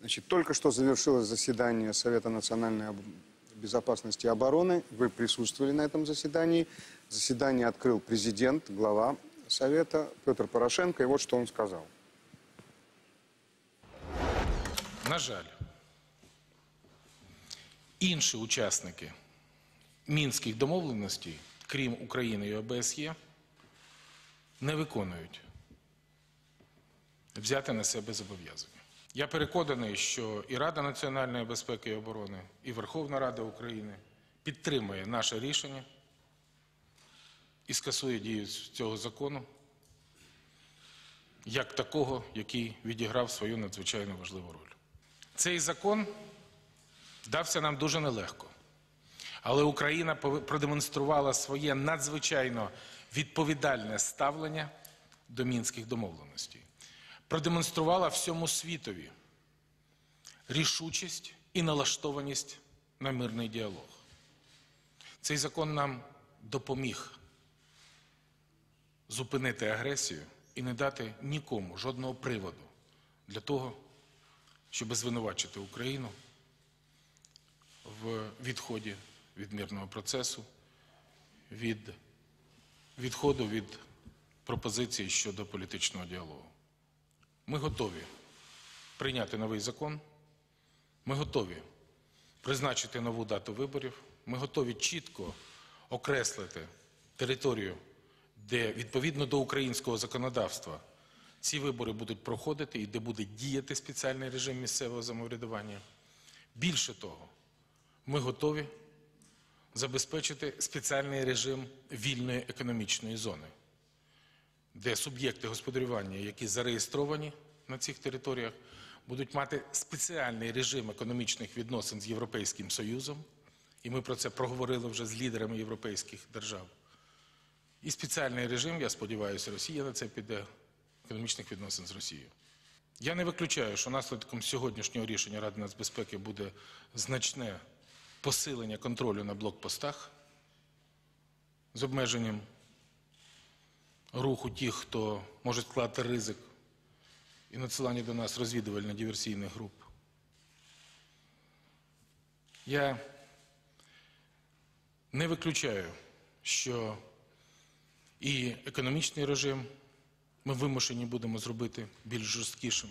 Значит, только что завершилось заседание Совета национальной об- безопасности и обороны. Вы присутствовали на этом заседании. Заседание открыл президент, глава Совета Петр Порошенко. И вот что он сказал. На жаль, інші учасники мінських домовленостей, крім України і ОБСЄ, не виконують взяти на себе зобов'язання. Я переконаний, що і Рада національної безпеки і оборони, і Верховна Рада України підтримує наше рішення і скасує дію цього закону як такого, який відіграв свою надзвичайно важливу роль. Цей закон дався нам дуже нелегко. Але Україна продемонструвала своє надзвичайно відповідальне ставлення до мінських домовленостей. Продемонструвала всьому світові рішучість і налаштованість на мирний діалог. Цей закон нам допоміг зупинити агресію і не дати нікому жодного приводу для того, щоб звинувачити Україну в відході від мирного процесу, від відходу від пропозицій щодо політичного діалогу. Ми готові прийняти новий закон. Ми готові призначити нову дату виборів. Ми готові чітко окреслити територію, де відповідно до українського законодавства ці вибори будуть проходити і де буде діяти спеціальний режим місцевого самоврядування. Більше того, ми готові забезпечити спеціальний режим вільної економічної зони, де суб'єкти господарювання, які зареєстровані на цих територіях, будуть мати спеціальний режим економічних відносин з Європейським Союзом, і ми про це проговорили вже з лідерами європейських держав. І спеціальний режим, я сподіваюся, Росія на це піде економічних відносин з Росією. Я не виключаю, що наслідком сьогоднішнього рішення Ради нацбезпеки буде значне посилення контролю на блокпостах з обмеженням руху тих, хто може склати ризик і надсилання до нас розвідувально-диверсійних груп. Я не виключаю, що і економічний режим ми вимушені будемо зробити більш жорсткішим.